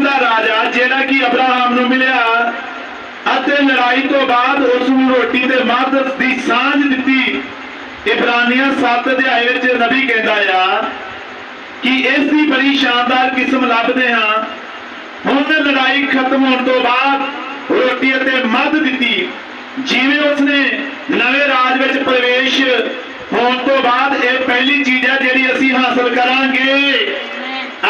ਸ਼ਲੇਮ ਦਾ ਰਾਜਾ ਜਿਹੜਾ ਕਿ ਅਬਰਾਹਮ ਨੂੰ ਮਿਲਿਆ ਅਤੇ ਲੜਾਈ ਤੋਂ ਬਾਅਦ ਉਸ ਨੂੰ ਰੋਟੀ ਤੇ ਮੱਧ ਦੀ ਸਾਂਝ ਦਿੱਤੀ। ਇਬਰਾਨੀਆਂ 7 ਅਧਿਆਏ ਵਿੱਚ ਨਬੀ ਕਹਿੰਦਾ ਆ ਕਿ ਇਸ ਦੀ ਬੜੀ ਸ਼ਾਨਦਾਰ ਕਿਸਮ ਲੱਭਦੇ ਹਾਂ। ਹੁਣ ਲੜਾਈ ਖਤਮ ਹੋਣ ਤੋਂ ਬਾਅਦ ਰੋਟੀ ਅਤੇ ਮੱਧ ਦਿੱਤੀ। ਜਿਵੇਂ ਉਸਨੇ ਨਵੇਂ ਰਾਜ ਵਿੱਚ ਪ੍ਰਵੇਸ਼ ਹੋਣ ਤੋਂ ਬਾਅਦ ਇਹ ਪਹਿਲੀ ਚੀਜ਼ ਹੈ ਜਿਹੜੀ ਅਸੀਂ ਹਾਸਲ ਕਰਾਂਗੇ।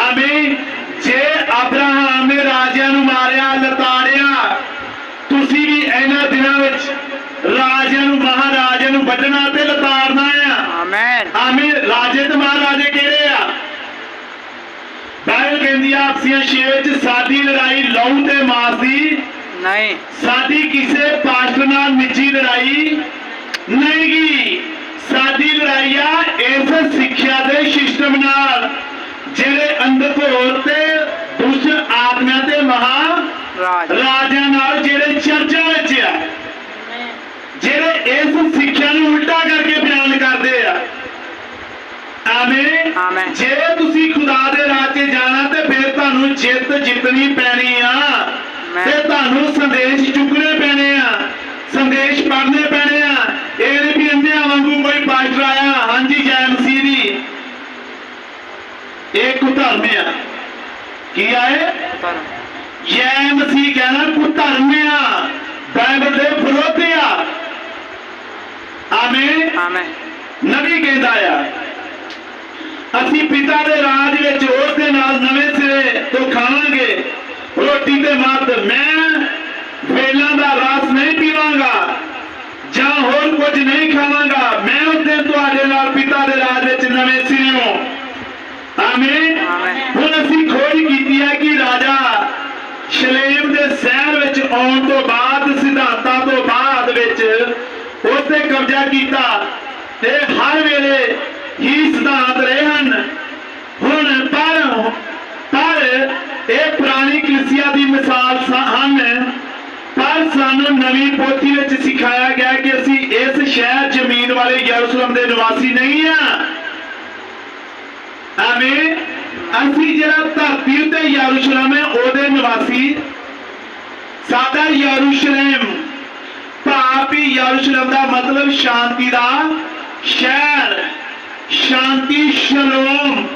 ਆਮੀਨ। ਜੇ ਅਬਰਾਹਮ ਨੇ ਰਾਜਿਆਂ ਨੂੰ ਮਾਰਿਆ ਲਤਾੜਿਆ ਤੁਸੀਂ ਵੀ ਇਹਨਾਂ ਦਿਨਾਂ ਵਿੱਚ ਰਾਜਿਆਂ ਨੂੰ ਮਹਾਰਾਜਿਆਂ ਨੂੰ ਵੱਢਣਾ ਤੇ ਲਤਾੜਨਾ ਆ। ਆਮੇਨ ਆਮੀਨ ਰਾਜੇ ਤੇ ਮਹਾਰਾਜੇ ਕਿਹੜੇ ਆ? ਬਾਈਬਲ ਕਹਿੰਦੀ ਆ ਆਪਸੀਆਂ ਛੇ ਵਿੱਚ ਸਾਡੀ ਲੜਾਈ ਲਹੂ ਤੇ ਮਾਸ ਦੀ। ਨਹੀਂ। ਸਾਡੀ ਕਿਸੇ ਪਾਸਟਰ ਨਾਲ ਨਿੱਜੀ ਲੜਾਈ ਨਹੀਂ ਗੀ। ਸਾਡੀ ਲੜਾਈ ਆ ਇਸ ਸਿੱਖਿਆ ਦੇ ਸਿਸਟਮ ਨਾਲ ਜਿਹੜੇ ਅੰਧਕੋਰ ਤੇ ਦੁਸ਼ਟ ਆਤਮਿਆਂ ਤੇ ਮਹਾ ਰਾਜ। ਰਾਜਿਆਂ ਨਾਲ ਜਿਹੜੇ ਚਰਚਾ ਵਿੱਚ ਜਿਹੜੇ ਇਸ ਸਿੱਖਿਆ ਨੂੰ ਉਲਟਾ ਕਰਕੇ ਬਿਆਨ ਕਰਦੇ ਆ। ਆਮੀਨ। ਜੇ ਤੁਸੀਂ ਖੁਦਾ ਦੇ ਰਾਹ 'ਚ ਜਾਣਾ ਤੇ ਫਿਰ ਤੁਹਾਨੂੰ ਜਿੱਤ ਜਿੱਤਣੀ ਪੈਣੀ ਆ। ਤੇ ਤੁਹਾਨੂੰ ਸੰਦੇਸ਼ ਚੁੱਕਣੇ ਪੈਣੇ ਆ। ਸੰਦੇਸ਼ ਪੜ੍ਹਨੇ ਪੈਣੇ ਆ। ਇਹ ਨਹੀਂ ਵੀ ਅੰਧਿਆਂ ਵਾਂਗੂ ਕੋਈ ਪਾਸਟਰ ਆਇਆ। ਹਾਂਜੀ ਜੈ ਮਸੀਹ ਦੀ ਇਹ ਕੁਧਰਮ ਆ। ਕੀ ਆਏ? ਪਰ ਜੈ ਮਸੀਹ ਕਹਿਣਾ ਕੁਧਰਮ ਆ। ਬਾਈਬਲ ਦੇ ਵਿਰੋਧ ਆ। ਆਮੀਨ। ਆਮੇਨ। ਨਬੀ ਕਹਿੰਦਾ ਆ ਅਸੀਂ ਪਿਤਾ ਦੇ ਰਾਜ ਵਿੱਚ ਉਸ ਦੇ ਨਾਲ ਨਵੇਂ ਸਿਰੇ ਤੋਂ ਖਾਵਾਂਗੇ ਰੋਟੀ ਤੇ ਮੱਧ। ਮੈਂ ਵੇਲਾਂ ਦਾ ਰਸ ਨਹੀਂ ਪੀਵਾਂਗਾ ਜਾਂ ਹੋਰ ਕੁਝ ਨਹੀਂ ਖਾਵਾਂਗਾ। ਮੈਂ ਉਸ ਦਿਨ ਤੁਹਾਡੇ ਨਾਲ ਪਿਤਾ ਦੇ ਰਾਜ ਵਿੱਚ ਨਵੇਂ ਸਿਰਿਓਂ ਆਮੀਨ। ਆਮੀਨ। ਹੁਣ ਅਸੀਂ ਖੋਜ ਕੀਤੀ ਹੈ ਕਿ ਰਾਜਾ ਸ਼ਲੇਮ ਦੇ ਸ਼ਹਿਰ ਵਿੱਚ ਆਉਣ ਤੋਂ ਬਾਅਦ ਉਸ ਤੇ ਕਬਜ਼ਾ ਕੀਤਾ ਤੇ ਹਰ ਵੇਲੇ ਹੀ ਸਿਧਾਂਤ ਰਹੇ ਹਨ। ਹੁਣ ਪਰ ਪਰ ਇਹ ਪੁਰਾਣੀ ਕਲੀਸਿਆ ਦੀ ਮਿਸਾਲ ਹਨ। ਪਰ ਸਾਨੂੰ ਨਵੀਂ ਪੋਥੀ ਵਿੱਚ ਸਿਖਾਇਆ ਗਿਆ ਕਿ ਅਸੀਂ ਇਸ ਸ਼ਹਿਰ ਜ਼ਮੀਨ ਵਾਲੇ ਯਰੂਸ਼ਲਮ ਦੇ ਨਿਵਾਸੀ ਨਹੀਂ ਆ ਆਮੀਨ ਅਸੀਂ ਜਿਹੜਾ ਧਰਤੀ ਉੱਤੇ ਯਰੂਸ਼ਲਮ ਹੈ, ਉਹਦੇ ਨਿਵਾਸੀ ਸਾਡਾ ਯਰੂਸ਼ਲਮ ਭਾਪੀ ਯਰੂਸ਼ਲਮ ਦਾ ਮਤਲਬ ਸ਼ਾਂਤੀ ਦਾ ਸ਼ਹਿਰ ਸ਼ਾਂਤੀ ਸ਼ਲੋਮ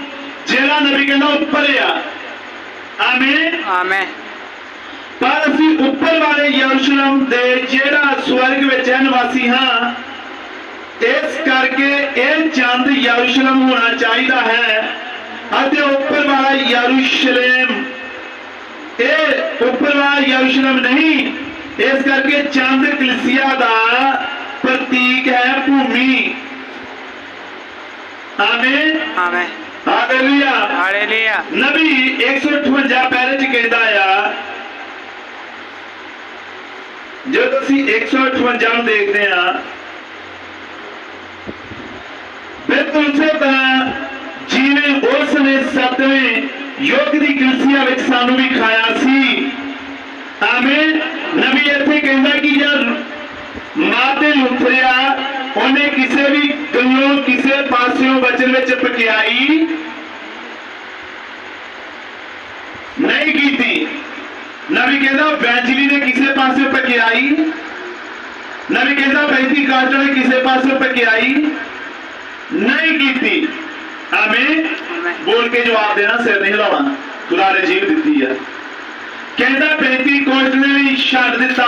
ਜਿਹੜਾ ਨਬੀ ਕਹਿੰਦਾ ਉੱਪਰ ਆ। ਆਮੀਨ? ਆਮੇਨ। ਪਰ ਅਸੀਂ ਉੱਪਰ ਵਾਲੇ ਯਰੂਸ਼ਲਮ ਦੇ ਜਿਹੜਾ ਸਵਰਗ ਵਿੱਚ ਹੈ ਨਿਵਾਸੀ ਹਾਂ ਇਸ ਕਰਕੇ ਇਹ ਚੰਦ ਯਰੂਸ਼ਲਮ ਹੋਣਾ ਚਾਹੀਦਾ ਹੈ ਅਤੇ ਉੱਪਰ ਵਾਲਾ ਯਰੂਸ਼ਲਮ। ਇਹ ਉੱਪਰ ਵਾਲਾ ਯਰੂਸ਼ਲਮ ਨਹੀਂ ਇਸ ਕਰਕੇ ਚੰਦ ਕਲੀਸਿਆ ਦਾ ਪ੍ਰਤੀਕ ਹੈ ਭੂਮੀ। ਆਮੀਨ। ਆਮੇਨ। ਹਾਲੇਲੂਇਆ। ਹਾਲੇਲੂਇਆ। ਨਬੀ 158 ਪੈਰੇ ਚ ਕਹਿੰਦਾ ਆ ਜਦੋਂ ਅਸੀਂ 158 ਨੂੰ ਦੇਖਦੇ ਆ ਬਿਲਕੁਲ ਉਸੇ ਤਰ੍ਹਾਂ ਜਿਵੇਂ ਉਸ ਨੇ ਸਤਵੇਂ ਯੁੱਗ ਦੀ ਕਲੀਸਿਆ ਵਿੱਚ ਸਾਨੂੰ ਵੀ ਖਾਇਆ ਸੀ। ਆਮੀਨ। ਨਬੀ ਇੱਥੇ ਕਹਿੰਦਾ ਕਿ ਜਦ ਮਾਤੇ ਲੁੱਥਰਿਆ ਉਹਨੇ ਕਿਸੇ ਵੀ ਗੱਲੋਂ ਕਿਸੇ ਪਾਸਿਓਂ ਬਚਨ ਵਿੱਚ ਪਕਿਆਈ ਨਹੀਂ ਕੀਤੀ। ਨਬੀ ਕਹਿੰਦਾ ਵੈਂਜਲੀ ਨੇ ਕਿਸੇ ਪਾਸੇ ਪਕਿਆਈ। ਨਬੀ ਕਹਿੰਦਾ ਬੈਂਤੀ ਕਾਸਟ ਨੇ ਕਿਸੇ ਪਾਸੇ ਪਕਿਆਈ। ਨਹੀਂ ਕੀਤੀ। ਆਮੇਨ। ਬੋਲ ਕੇ ਜਵਾਬ ਦੇਣਾ ਸਿਰ ਨਹੀਂ ਹਿਲਾਉਣਾ। ਖੁਦਾ ਨੇ ਜੀਵ ਦਿੱਤੀ ਆ। ਕਹਿੰਦਾ ਬੈਂਤੀ ਕੋਸਟ ਨੇ ਵੀ ਛੱਡ ਦਿੱਤਾ।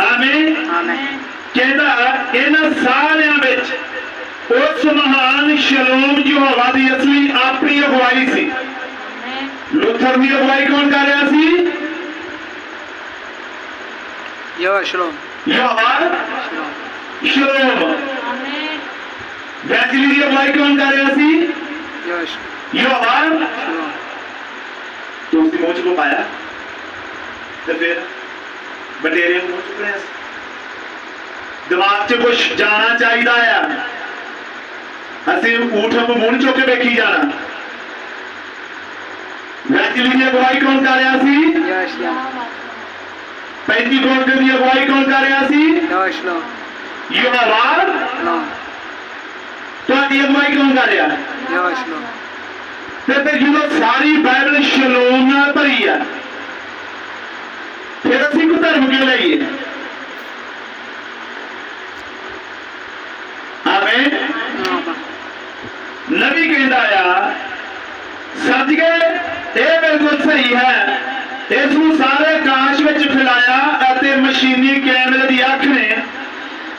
ਆਮੀਨ। ਆਮੇਨ। ਕਹਿੰਦਾ ਇਹਨਾਂ ਸਾਰਿਆਂ ਵਿੱਚ ਉਸ ਮਹਾਨ ਸ਼ਲੋਮ ਯਹੋਵਾ ਦੀ ਅਸਲੀ ਆਪਣੀ ਅਗਵਾਈ ਸੀ। ਲੂਥਰ ਦੀ ਅਗਵਾਈ ਕੌਣ ਕਰ ਰਿਹਾ ਸੀ? ਯੋ ਸ਼ਲੋਮ ਯਹੋਵਾ ਸ਼ਲੋਮ ਸ਼ਲੋਮ ਵੈਜਲੀ ਦੀ ਅਗਵਾਈ ਕੌਣ ਕਰ ਰਿਹਾ ਸੀ? ਯੋ ਯਹੋਵਾ ਸ਼ਲੋਮ ਮੋਚ ਕੋ ਪਾਇਆ ਤੇ ਫਿਰ ਬਟੇਰੇ ਨੂੰ ਮੋਚ ਚੁੱਕਣਾ ਸੀ ਦਿਮਾਗ 'ਚ ਕੁਝ ਜਾਣਾ ਚਾਹੀਦਾ ਆ। ਅਸੀਂ ਊਠ ਮੂੰਹ ਚੁੱਕ ਕੇ ਵੇਖੀ ਜਾਣਾ। ਵੈਜਲੀ ਦੀ ਅਗਵਾਈ ਕੌਣ ਕਰ ਰਿਹਾ ਸੀ? ਪੈਂਤੀ ਕੋਟ ਦੀ ਅਗਵਾਈ ਕੌਣ ਕਰ ਰਿਹਾ ਸੀ? ਯੋ ਸ਼ਲੋਮ ਯਹੋਵਾ ਸ਼ਲੋਮ ਤੁਹਾਡੀ ਅਗਵਾਈ ਕੌਣ ਕਰ ਰਿਹਾ? ਯੋ ਸ਼ਲੋਮ ਤੇ ਫਿਰ ਜਦੋਂ ਸਾਰੀ ਬਾਈਬਲ ਸ਼ਲੋਮ ਨਾਲ ਭਰੀ ਆ, ਫਿਰ ਅਸੀਂ ਕੋ ਧਰਮ ਕਿਉਂ ਲਈਏ? ਆਵੇਂ ਨਬੀ ਕਹਿੰਦਾ ਆ ਸਦਕੇ ਇਹ ਬਿਲਕੁਲ ਸਹੀ ਹੈ। ਇਸ ਨੂੰ ਸਾਰੇ ਕਾਸ਼ ਵਿੱਚ ਫੈਲਾਇਆ ਅਤੇ ਮਸ਼ੀਨੀ ਕੈਮਰੇ ਦੀ ਅੱਖ ਨੇ।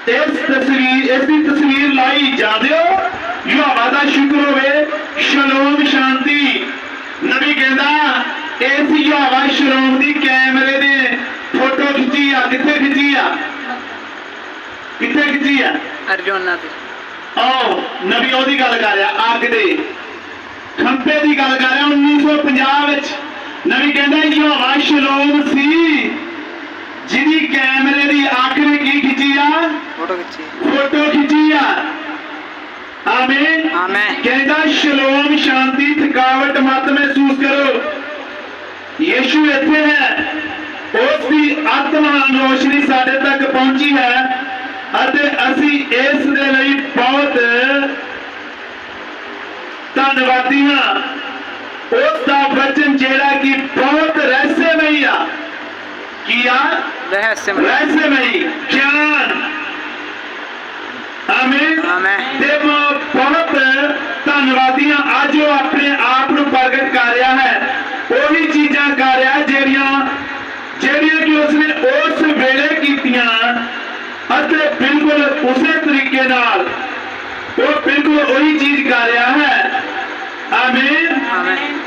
ਇਸ ਤਸਵੀਰ, ਇਸ ਦੀ ਤਸਵੀਰ ਲਾਈ ਜਾ ਦਿਓ ਯਹਵਾ ਦਾ ਸ਼ੁਕਰ ਹੋਵੇ ਸ਼ਲੋਮ ਸ਼ਾਂਤੀ। ਨਬੀ ਕਹਿੰਦਾ ਇਸ ਯਹੋਵਾ ਸ਼ਲੋਮ ਦੀ ਕੈਮਰੇ ਨੇ ਫੋਟੋ ਖਿੱਚੀ ਆ। ਕਿੱਥੇ ਖਿੱਚੀ ਆ? ਕਿੱਥੇ ਖਿੱਚੀ ਆ? ਅਰਜੁਨਾ ਤੇ। ਆਓ ਨਬੀ ਉਹਦੀ ਗੱਲ ਕਰ ਰਿਹਾ ਅੱਗ ਦੇ। ਖੰਭੇ ਦੀ ਗੱਲ ਕਰ ਰਿਹਾ 1950 ਵਿੱਚ। ਨਬੀ ਕਹਿੰਦਾ ਯਹੋਵਾ ਸ਼ਲੋਮ ਸੀ। ਜਿਹਦੀ ਕੈਮਰੇ ਦੀ ਅੱਖ ਨੇ ਕੀ ਖਿੱਚੀ ਆ? ਫੋਟੋ ਖਿੱਚੀ। ਫੋਟੋ ਖਿੱਚੀ ਆ। ਆਮੀਨ ਆਮੀਨ ਕਹਿੰਦਾ ਸ਼ਲੋਮ ਸ਼ਾਂਤੀ ਥਕਾਵਟ ਮਤ ਮਹਿਸੂਸ ਕਰੋ ਯੀਸ਼ੂ ਇੱਥੇ ਹੈ ਉਸ ਦੀ ਆਤਮਾਨ ਰੋਸ਼ਨੀ ਸਾਡੇ ਤੱਕ ਪਹੁੰਚੀ ਹੈ ਅਤੇ ਅਸੀਂ ਇਸ ਦੇ ਲਈ ਬਹੁਤ ਧੰਨਵਾਦੀ ਹਾਂ ਉਸ ਦਾ ਵਚਨ ਜਿਹੜਾ ਕਿ ਬਹੁਤ ਰਹੱਸਮਈ ਆ ਕੀ ਆ ਰਹੱਸਮਈ ਰਹੱਸਮਈ ਗਿਆਨ ਆਮੀਨ ਆਮੀਨ ਤੇ ਮੈਂ ਬਹੁਤ ਧੰਨਵਾਦੀ ਹਾਂ ਅੱਜ ਉਹ ਆਪਣੇ ਆਪ ਨੂੰ ਪ੍ਰਗਟ ਕਰ ਰਿਹਾ ਹੈ। ਉਹੀ ਚੀਜ਼ਾਂ ਕਰ ਰਿਹਾ ਜਿਹੜੀਆਂ ਜਿਹੜੀਆਂ ਕਿ ਉਸਨੇ ਉਸ ਵੇਲੇ ਕੀਤੀਆਂ ਅਤੇ ਬਿਲਕੁਲ ਉਸੇ ਤਰੀਕੇ ਨਾਲ ਉਹ ਬਿਲਕੁਲ ਉਹੀ ਚੀਜ਼ ਕਰ ਰਿਹਾ ਹੈ। ਆਮੀਨ ਆਮੀਨ